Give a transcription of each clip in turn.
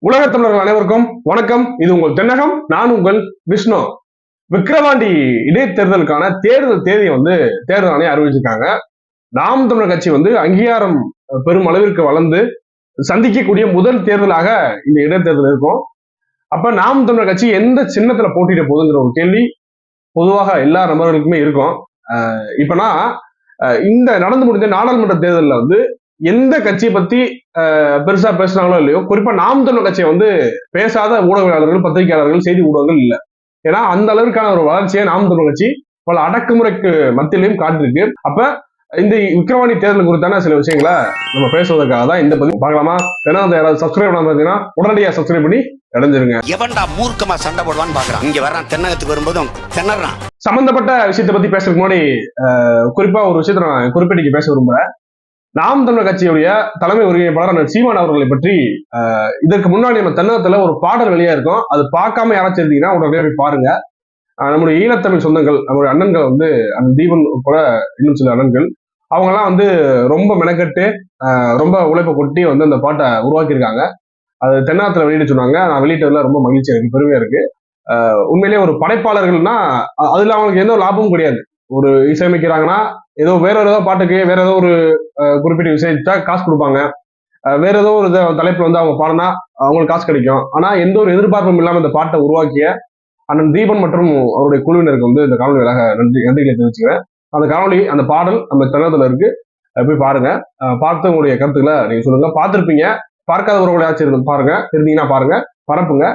உலக தமிழர்கள் அனைவருக்கும் வணக்கம். இது உங்கள் தென்னகம் நான் உங்கள் விஷ்ணு. விக்கிரவாண்டி இடைத்தேர்தலுக்கான தேர்தல் தேதியை வந்து தேர்தல் ஆணையம் அறிவிச்சிருக்காங்க. நாம் தமிழர் கட்சி வந்து அங்கீகாரம் பெரும் அளவிற்கு வளர்ந்து சந்திக்கக்கூடிய முதல் தேர்தலாக இந்த இடைத்தேர்தல் இருக்கும். அப்ப நாம் தமிழர் கட்சி எந்த சின்னத்துல போட்டியிட போகுதுங்கிற ஒரு கேள்வி பொதுவாக எல்லா நபர்களுக்குமே இருக்கும். அஹ் இப்பனா அஹ் இந்த நடந்து முடிந்த நாடாளுமன்ற தேர்தலில் வந்து எந்த கட்சியை பத்தி பெருசா பேசுனாங்களோ இல்லையோ குறிப்பா நாம் தமிழர் கட்சியை வந்து பேசாத ஊடகவியலாளர்கள் பத்திரிகையாளர்கள் செய்தி ஊடகங்கள் இல்ல. ஏன்னா அந்த அளவிற்கான ஒரு வளர்ச்சியை நாம் தமிழர் கட்சி பல அடக்குமுறைக்கு மத்தியிலையும் காட்டிருக்கு அப்ப இந்த விக்கிரவாணி தேர்தல் குறித்தான சில விஷயங்களை நம்ம பேசுவதற்காக தான் இந்த பதிவு பார்க்கலாமா? ஏன்னா அந்த யாராவது சப்ஸ்கிரைப் பண்ணாம பார்த்தீங்கன்னா உடனடியாக சப்ஸ்கிரைப் பண்ணி இடைஞ்சிருங்க எவன்டா மூர்க்கமா சண்டை போடுவான்னு பாக்குறான். இங்க வர்றான் தென்னகத்துக்கு வரும்போதும் திணறான். சம்பந்தப்பட்ட விஷயத்தை பத்தி பேசுறதுக்கு முன்னாடி குறிப்பா ஒரு விஷயத்தை நான் குறிப்பிட்டு பேச விரும்புறேன். நாம் தமிழர் கட்சியுடைய தலைமை ஒருங்கிணைப்பாளர் அண்ணன் சீமான் அவர்களை பற்றி அஹ், இதற்கு முன்னாடி நம்ம தென்னகத்துல ஒரு பாடல் வெளியா இருக்கும். அது பார்க்காம யாராச்சும் இருந்தீங்கன்னா உடனே போய் பாருங்க. நம்முடைய ஈழத்தமிழ் சொந்தங்கள் நம்முடைய அண்ணன்கள் வந்து அந்த தீபன் உட்பட இன்னும் சில அண்ணன்கள் அவங்கெல்லாம் வந்து ரொம்ப மெனக்கட்டு ரொம்ப உழைப்பை கொட்டி வந்து அந்த பாட்டை உருவாக்கியிருக்காங்க. அது தென்னாத்துல வெளியிட சொன்னாங்க. நான் வெளியிட்டதுல ரொம்ப மகிழ்ச்சி எனக்கு பெருமையா இருக்கு. உண்மையிலேயே ஒரு படைப்பாளர்கள்னா அதுல அவங்களுக்கு எந்த ஒரு லாபமும் கிடையாது. ஒரு இசையமைக்கிறாங்கன்னா ஏதோ வேற ஏதோ பாட்டுக்கு வேற ஏதோ ஒரு குறிப்பிட்ட விஷயத்தா காசு கொடுப்பாங்க. வேற ஏதோ ஒரு தலைப்புல வந்து அவங்க பாடினா அவங்களுக்கு காசு கிடைக்கும். ஆனா எந்த ஒரு எதிர்பார்ப்பும் இல்லாம இந்த பாட்டை உருவாக்கிய அண்ணன் தீபன் மற்றும் அவருடைய குழுவினருக்கு வந்து இந்த காணொலி வேலாக நன்றி நன்றிகளை தெரிவிச்சுக்கிறேன். அந்த காணொலி அந்த பாடல் நம்ம தளத்துல இருக்கு. போய் பாருங்க. பார்த்து உங்களுடைய கருத்துக்களை நீங்க சொல்லுங்க. பார்த்திருப்பீங்க. பார்க்காதவர்களாச்சும் இருந்து பாருங்க. தெரிஞ்சீங்கன்னா பாருங்க. பரப்புங்க.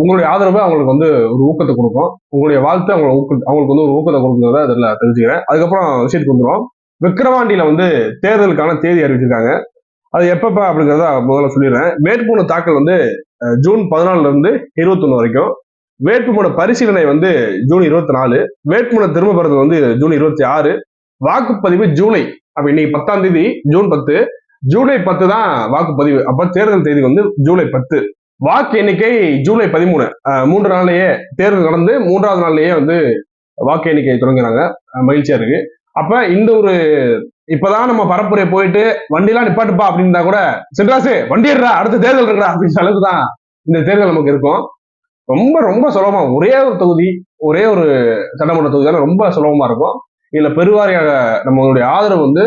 உங்களுடைய ஆதரவு அவங்களுக்கு வந்து ஒரு ஊக்கத்தை கொடுக்கும். உங்களுடைய வாழ்த்து அவங்க அவங்களுக்கு வந்து ஒரு ஊக்கத்தை கொடுக்குறத அதில் தெரிஞ்சுக்கிறேன். அதுக்கப்புறம் விஷயத்துக்கு வந்துடும் விக்கிரவாண்டியில வந்து தேர்தலுக்கான தேதி அறிவிச்சிருக்காங்க. அது எப்பப்ப அப்படிங்கிறத முதல்ல சொல்லிடுறேன். வேட்புமனு தாக்கல் வந்து ஜூன் பதினாலுல இருந்து இருபத்தொன்னு வரைக்கும். வேட்புமனு பரிசீலனை வந்து ஜூன் இருபத்தி நாலு வேட்புமனு திரும்ப பெறது வந்து ஜூன் இருபத்தி ஆறு வாக்குப்பதிவு ஜூலை அப்ப இன்னைக்கு பத்தாம் தேதி ஜூன் பத்து. ஜூலை பத்து தான் வாக்குப்பதிவு. அப்ப தேர்தல் தேதி வந்து ஜூலை பத்து. வாக்கு எண்ணிக்கை ஜூலை பதிமூணு. மூன்று நாள்லயே தேர்தல் நடந்து மூன்றாவது நாள்லயே வந்து வாக்கு எண்ணிக்கை தொடங்கினாங்க மகிழ்ச்சியா இருக்கு. அப்ப இந்த ஒரு இப்பதான் நம்ம பரப்புரை போயிட்டு வண்டிலாம் நிப்பாட்டுப்பா அப்படின்னா கூட சின்ராசு வண்டிடுறா அடுத்த தேர்தல் இருக்கா அப்படின்ற அளவுக்கு தான் இந்த தேர்தல் நமக்கு இருக்கும். ரொம்ப ரொம்ப சுலபமா ஒரே ஒரு தொகுதி ஒரே ஒரு சட்டமன்ற தொகுதி தான் ரொம்ப சுலபமா இருக்கும். இதுல பெருவாரியாக நம்மளுடைய ஆதரவு வந்து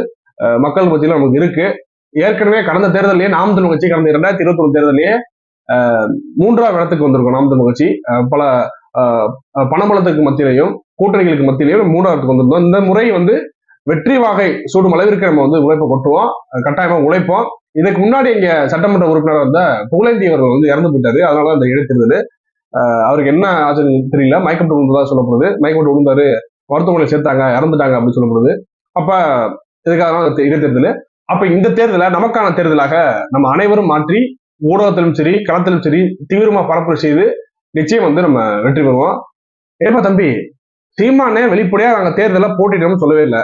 மக்கள் மத்தியில நமக்கு இருக்கு. ஏற்கனவே கடந்த தேர்தலையே நாம் தமிழ் கட்சி கடந்த இரண்டாயிரத்தி இருபத்தி ஒன்று தேர்தலையே மூன்றாவது இடத்துக்கு வந்திருக்கும் நாம் தமிழ் கட்சி. பல பணபலத்துக்கு மத்தியிலையும் கூட்டணிகளுக்கு மத்தியிலையும் மூன்றாவது வந்திருந்தோம். இந்த முறை வந்து வெற்றி வாகை சூடும் அளவிற்கு நம்ம வந்து உழைப்பை கொட்டுவோம். கட்டாயமா உழைப்போம். இதுக்கு முன்னாடி இங்க சட்டமன்ற உறுப்பினர் வந்த புகழேந்தி அவர்கள் வந்து இறந்து போயிட்டாரு. அதனால அந்த இடைத்தேர்தல். அவருக்கு என்ன ஆச்சுன்னு தெரியல. மயக்கம் விழுந்ததா சொல்லப்படுது. மயக்கம் விழுந்தாரு மருத்துவமனையில் சேர்த்தாங்க. இறந்துட்டாங்க அப்படின்னு சொல்லப்படுது. அப்ப இதுக்காக தான் இடைத்தேர்தல். அப்ப இந்த தேர்தலை நமக்கான தேர்தலாக நம்ம அனைவரும் மாற்றி ஊடகத்திலும் சரி களத்திலும் சரி தீவிரமா பரப்புரை செய்து நிச்சயம் வந்து நம்ம வெற்றி பெறுவோம். ஏப்பா தம்பி சீமானே வெளிப்படையா நாங்க தேர்தலை போட்டிட்டோம்னு சொல்லவே இல்லை.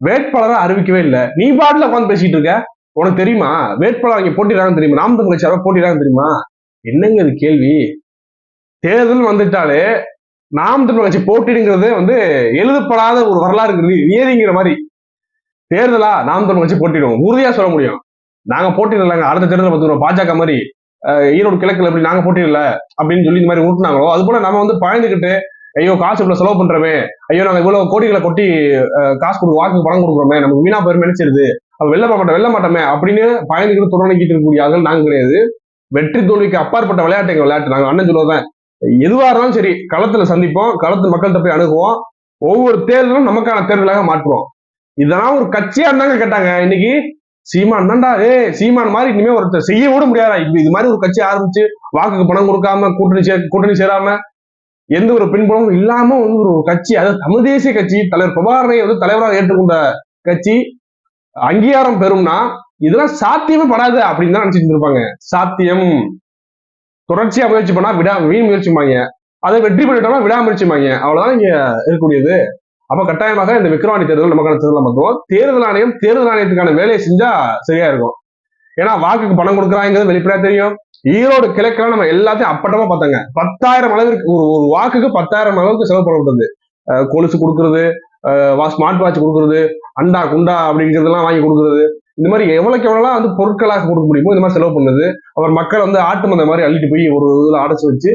வேட்பாளரை அறிவிக்கவே இல்லை. நீ பாட்டுல உட்காந்து பேசிட்டு இருக்க? உனக்கு தெரியுமா? வேட்பாளர் அங்க போட்டிடுறாங்கன்னு தெரியுமா? நாம் தமிழ் கட்சியாரோ போட்டிடுறாங்கன்னு தெரியுமா? என்னங்க இது கேள்வி? தேர்தல் வந்துட்டாலே நாம் தமிழ் கட்சி போட்டிடுங்கிறது வந்து எழுதப்படாத ஒரு வரலாறு நியதிங்கிற மாதிரி. தேர்தலா நாம் தமிழ் கட்சி போட்டிடுவோம் உறுதியா சொல்ல முடியும். நாங்க போட்டிடலாங்க அடுத்த தேர்தல் பார்த்துக்கிறோம். பாஜக மாதிரி ஈரோடு கிழக்குல எப்படி நாங்க போட்டிடல அப்படின்னு சொல்லி இந்த மாதிரி ஊட்டினாங்களோ அது போல நம்ம வந்து பயந்துகிட்டு ஐயோ காசு இவ்வளவு செலவு பண்றோமே ஐயோ நாங்க இவ்வளவு கோடிகளை கொட்டி அஹ், காசு கொடுக்க வாக்கு பணம் கொடுக்குறோமே நமக்கு வீணா பேர் நினைச்சிருது வெள்ள வெல்ல மாட்டோம் வெல்ல மாட்டோமே அப்படின்னு பயந்துகிட்டு துறநிக்கிட்டு இருக்கக்கூடிய ஆள்கள் நாங்க கிடையாது. வெற்றி தோல்விக்கு அப்பாற்பட்ட விளையாட்டு எங்க விளையாட்டு. நாங்க அண்ணன் சொல்லுவதேன் எதுவா இருந்தாலும் சரி களத்துல சந்திப்போம் களத்து மக்கள்கிட்ட போய் அணுகுவோம் ஒவ்வொரு தேர்தலும் நமக்கான தேர்தலாக மாற்றுவோம். இதெல்லாம் ஒரு கட்சியா இருந்தாங்க கேட்டாங்க. இன்னைக்கு சீமான் தான்டா. ஏ சீமான் மாதிரி இனிமே ஒருத்தர் செய்ய கூட முடியாதா இது மாதிரி ஒரு கட்சி ஆரம்பிச்சு வாக்குக்கு பணம் கொடுக்காம கூட்டணி சே கூட்டணி சேராம எந்த ஒரு பின்புலமும் இல்லாம வந்து ஒரு கட்சி அதாவது தமிழ் தேசிய கட்சி தலைவர் பிரபாகரனை வந்து தலைவராக ஏற்றுக்கொண்ட கட்சி அங்கீகாரம் பெறும்னா இதெல்லாம் சாத்தியமே படாது அப்படின்னு தான் நினைச்சிட்டு இருப்பாங்க சாத்தியம். தொடர்ச்சியா முயற்சி பண்ணா விடா வீண் முயற்சிப்பாங்க அதை வெற்றி பண்ணிட்டோம்னா விடாமுயற்சிப்பாங்க அவ்வளவுதான் இங்க இருக்கக்கூடியது. அப்ப கட்டாயமாக இந்த விக்ரவாணி தேர்தல் நமக்கான தேர்தல் பார்த்துவோம் தேர்தல் ஆணையம் தேர்தல் ஆணையத்துக்கான வேலையை செஞ்சா சரியா இருக்கும். ஏன்னா வாக்குக்கு பணம் கொடுக்குறாங்கிறது வெளிப்படையா தெரியும். ஈரோடு கிழக்கெல்லாம் நம்ம எல்லாத்தையும் அப்பட்டமா பார்த்தாங்க. பத்தாயிரம் அளவிற்கு ஒரு ஒரு வாக்குக்கு பத்தாயிரம் அளவுக்கு செலவு பண்ணப்படுது. கொலுசு கொடுக்கறது ஸ்மார்ட் வாட்ச் கொடுக்கறது அண்டா குண்டா அப்படிங்கிறதெல்லாம் வாங்கி கொடுக்கறது. இந்த மாதிரி எவ்வளவுக்கு எவ்வளோலாம் வந்து பொருட்களாக கொடுக்க முடியுமோ இந்த மாதிரி செலவு பண்ணுது. அவர் மக்கள் வந்து ஆட்டு மந்த மாதிரி அள்ளிட்டு போய் ஒரு இதில் அடைச்சி வச்சு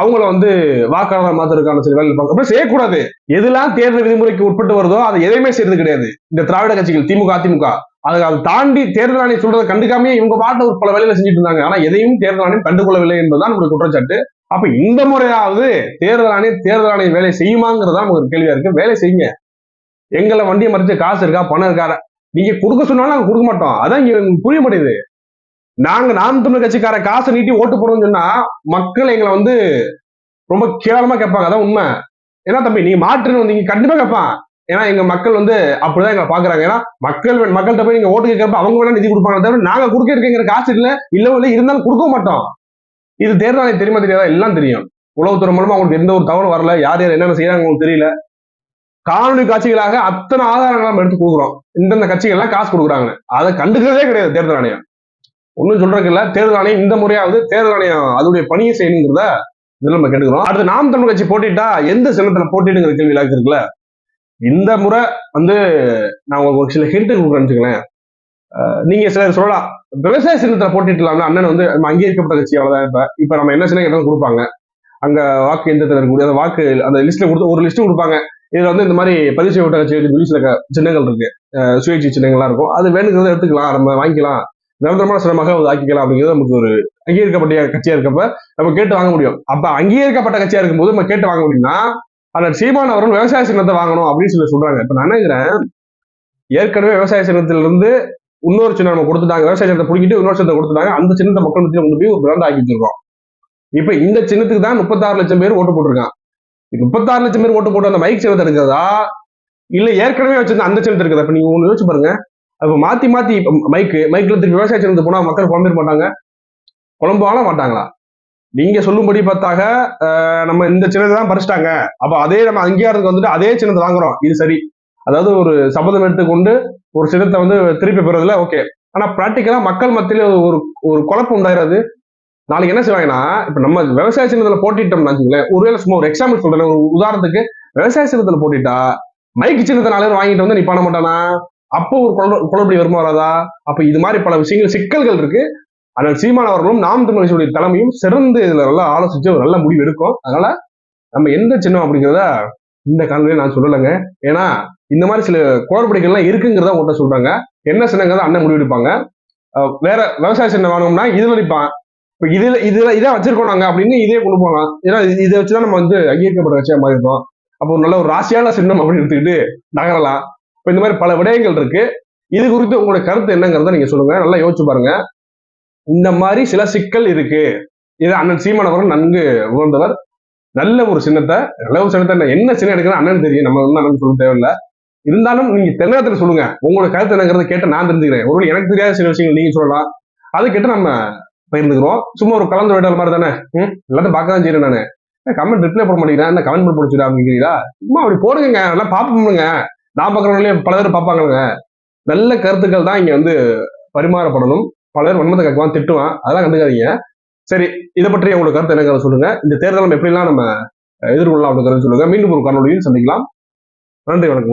அவங்கள வந்து வாக்காளர் மாத்திரக்கான சில வேலை பார்க்க செய்யக்கூடாது. எதெல்லாம் தேர்தல் விதிமுறைக்கு உட்பட்டு வருதோ அதை எதையுமே செய்யறது கிடையாது. இந்த திராவிட கட்சிகள் திமுக அதிமுக. அதை அதை தாண்டி தேர்தல் ஆணையம் சொல்றதை கண்டுக்காம இவங்க பாட்டு ஒரு பல வேலையில செஞ்சுட்டு இருந்தாங்க. ஆனா எதையும் தேர்தல் ஆணையம் கண்டுகொள்ளவில்லை என்பதுதான் நம்மளுடைய குற்றச்சாட்டு. அப்ப இந்த முறையாவது தேர்தல் ஆணையம் தேர்தல் ஆணையம் வேலை செய்யுமாங்கிறதா நமக்கு உங்களுக்கு கேள்வியா இருக்கு. வேலை செய்யுங்க. எங்களை வண்டியை மறிச்சு காசு இருக்கா பணம் இருக்கா? நீங்க கொடுக்க சொன்னாலும் நாங்க கொடுக்க மாட்டோம். அதான் இங்க புரிய மாட்டேங்குது. நாங்க நாம் தமிழ் கட்சிக்கார காசை நீட்டி ஓட்டு போடுறோம்னு சொன்னா மக்கள் எங்களை வந்து ரொம்ப கேவலமா கேட்பாங்க. அதான் உண்மை. ஏன்னா தம்பி நீங்க மாற்றுன்னு வந்தீங்க கண்டிப்பா கேட்பான். ஏன்னா எங்க மக்கள் வந்து அப்படிதான் எங்களை பாக்குறாங்க ஏன்னா மக்கள் வே- மக்கள்கிட்ட போய் நீங்க ஓட்டு கேட்கறப்ப அவங்க வேணா நிதி கொடுப்பாங்க தவிர நாங்க கொடுக்க இருக்கங்கிற காசு இல்ல இல்ல இல்லை இருந்தாலும் கொடுக்க மாட்டோம். இது தேர்தல் தெரியுமா தெரியாதா? எல்லாம் தெரியும். உளவுத்துறை மூலமா அவங்களுக்கு எந்த ஒரு தவறும் வரல. யார் யார் என்னென்ன செய்யறாங்க உங்களுக்கு தெரியல. காணொலி காட்சிகளாக அத்தனை ஆதாரங்கள் நம்ம எடுத்து கொடுக்குறோம். இந்தந்த கட்சிகள்லாம் காசு கொடுக்குறாங்க. அதை கண்டுக்கிறதே கிடையாது தேர்தல் ஆணையம். ஒன்றும் சொல்றதுக்கு இல்ல. தேர்தல் ஆணையம் இந்த முறையாவது தேர்தல் ஆணையம் அதோடைய பணியை செய்யணுங்கிறத இதில் நம்ம கேட்டுக்கிறோம். அடுத்து நாம் தமிழ் கட்சி போட்டிட்டா எந்த சின்னத்தில் போட்டிடுங்கிற கேள்வி இருக்குல்ல இந்த முறை வந்து நான் உங்களுக்கு ஒரு சில ஹிண்ட் கொடுக்குறேன் நீங்க சிலர் சொல்லலாம். விவசாய சின்னத்தில் போட்டிட்டுலாம்ல அண்ணன் வந்து நம்ம அங்கீகரிக்கப்பட்ட கட்சி அவ்வளவுதான் இப்ப இப்ப நம்ம என்ன சின்ன கேட்டாலும் கொடுப்பாங்க. அங்க வாக்கு எந்திரத்தில் இருக்கக்கூடிய அந்த வாக்கு அந்த லிஸ்ட்ல கொடுத்து ஒரு லிஸ்ட் கொடுப்பாங்க. இதுல வந்து இந்த மாதிரி பதிவு செய்யப்பட்ட கட்சி சொல்லி சில சின்னங்கள் இருக்கு. சுயேட்சை சின்னங்கள்லாம் இருக்கும். அது வேணுங்கிறத எடுத்துக்கலாம். நம்ம வாங்கிக்கலாம். நிரந்தரமான சிரமமாக அது ஆக்கிக்கலாம் அப்படிங்கிறது நமக்கு ஒரு அங்கீகரிக்கப்பட்ட கட்சியா இருக்கப்ப நம்ம கேட்டு வாங்க முடியும். அப்ப அங்கீகரிக்கப்பட்ட கட்சியா இருக்கும்போது நம்ம கேட்டு வாங்க முடியும்னா அந்த சீமான் அவர்கள் விவசாய சின்னத்தை வாங்கணும் அப்படின்னு சொல்லி சொல்றாங்க. இப்ப நான் நினைக்கிறேன்? ஏற்கனவே விவசாய சின்னத்திலிருந்து இன்னொரு சின்னம் நம்ம கொடுத்துட்டாங்க. விவசாய சின்னத்தை பிடிக்கிட்டு இன்னொரு சின்னத்தை கொடுத்துட்டாங்க. அந்த சின்னத்தை மக்கள் மத்தியில் கொண்டு போய் ஒரு பிராண்ட் ஆக்கி வச்சிருக்கோம். இப்ப இந்த சின்னத்துக்கு தான் முப்பத்தாறு லட்சம் பேர் ஓட்டு போட்டிருக்கான் முப்பத்தாறு லட்சம் பேர் ஓட்டு போட்டு அந்த மைக் சின்னத்தை எடுக்கிறதா? இல்ல ஏற்கனவே வச்சிருந்த அந்த சின்னத்தை இருக்கிறதா இப்ப நீங்க ஒண்ணு யோசிச்சு பாருங்க. அப்ப மாத்தி மாத்தி மைக்கு மைக்ல திருப்பி விவசாய சேர்ந்து போனா மக்கள் குழம்பிட மாட்டாங்க. குழம்புவாங்களா மாட்டாங்களா? நீங்க சொல்லும்படி பார்த்தாக நம்ம இந்த சின்னத்தை தான் பறிச்சிட்டாங்க. அப்ப அதே நம்ம அங்கீகாரத்துக்கு வந்துட்டு அதே சின்னத்தை வாங்குறோம். இது சரி. அதாவது ஒரு சபதம் எடுத்துக்கொண்டு ஒரு சின்னத்தை வந்து திருப்பி பெறதுல ஓகே ஆனா பிராக்டிக்கலா மக்கள் மத்தியில ஒரு ஒரு குழப்பம் உண்டாயிராது. நாளைக்கு என்ன செய்வாங்கன்னா இப்ப நம்ம விவசாய சின்னத்துல போட்டிட்டோம்னு வச்சுங்களேன் ஒருவேளை சும்மா ஒரு எக்ஸாம்பிள் சொல்றேன். ஒரு உதாரணத்துக்கு விவசாய சின்னத்துல போட்டிட்டா மைக்கு சின்னத்தை நாலு பேர் வாங்கிட்டு வந்து நீ பண்ண மாட்டானா? அப்போ ஒரு குழப்ப- குழப்படி வருமா வராதா? அப்ப இது மாதிரி பல விஷயங்கள் சிக்கல்கள் இருக்கு. ஆனால் சீமான் அவர்களும் நாம் தமிழ் தலைமையும் சிறந்து இதுல நல்லா ஆலோசிச்சு ஒரு நல்ல முடிவு எடுக்கும். அதனால நம்ம எந்த சின்னம் அப்படிங்கிறத இந்த காணொலியை நான் சொல்லலைங்க. ஏன்னா இந்த மாதிரி சில குளறுபடிகள்லாம் இருக்குங்கிறத உங்கள்கிட்ட சொல்றாங்க. என்ன சின்னங்கிறத அண்ணன் முடிவெடுப்பாங்க வேற விவசாய சின்னம் வாங்கணும்னா இதுல நிற்பான் இப்போ இதுல இதுல இதான் வச்சிருக்கோம் நாங்க அப்படின்னு இதே கொண்டு போகலாம். ஏன்னா இதை வச்சுதான் நம்ம வந்து அங்கீகரிக்கப்பட்ட விஷயம் மாதிரி இருக்கோம் அப்போ ஒரு நல்ல ஒரு ராசியான சின்னம் அப்படின்னு எடுத்துக்கிட்டு நகரலாம். இப்போ இந்த மாதிரி பல விடயங்கள் இருக்கு. இது குறித்து உங்களுடைய கருத்து என்னங்கிறத நீங்க சொல்லுங்க. நல்லா யோசிச்சு பாருங்க. இந்த மாதிரி சில சிக்கல் இருக்கு. இது அண்ணன் சீமானவர்கள் நன்கு உணர்ந்தவர். நல்ல ஒரு சின்னத்தை நல்ல ஒரு சின்னத்தை என்ன- என்ன சின்னம் எடுக்கணும் அண்ணன் தெரியும். நம்ம வந்து அண்ணன் சொல்ல தேவையில்லை. இருந்தாலும் நீங்க தென்னகத்துல சொல்லுங்க. உங்களோட கருத்து என்னங்கிறத கேட்டு நான் தெரிஞ்சுக்கிறேன். ஒரு எனக்கு தெரியாத சில விஷயங்கள் நீங்க சொல்லலாம். அது கேட்டு நம்ம பகிர்ந்துக்கிறோம். சும்மா ஒரு கலந்து விடல் மாதிரி தானே? ம்? எல்லாத்தையும் பார்க்க தான் செய்யறேன் நானு. கமெண்ட் ரிப்ளை போட மாட்டேங்கிறேன் என்ன கமெண்ட் பண்ணி போடுச்சுடா அப்படிங்கிறீங்களா சும்மா அப்படி போடுங்க எல்லாம் பார்ப்போம்னுங்க நான் பார்க்குறவங்களே பல பேர் பார்ப்பாங்க நல்ல கருத்துக்கள் தான் இங்கே வந்து பரிமாறப்படணும். பல பேர் வன்மத்தை கேட்குவான் திட்டுவான். அதெல்லாம் கண்டுக்காதீங்க. சரி இதை பற்றி உங்களுக்கு கருத்து என்னங்கிறத சொல்லுங்க. இந்த தேர்தல் நம்ம எப்படிலாம் நம்ம எதிர்கொள்ளலாம் அப்படிங்கிறத சொல்லுங்க. மீண்டும் ஒரு காணொலியில் சந்திக்கலாம். நன்றி வணக்கம்.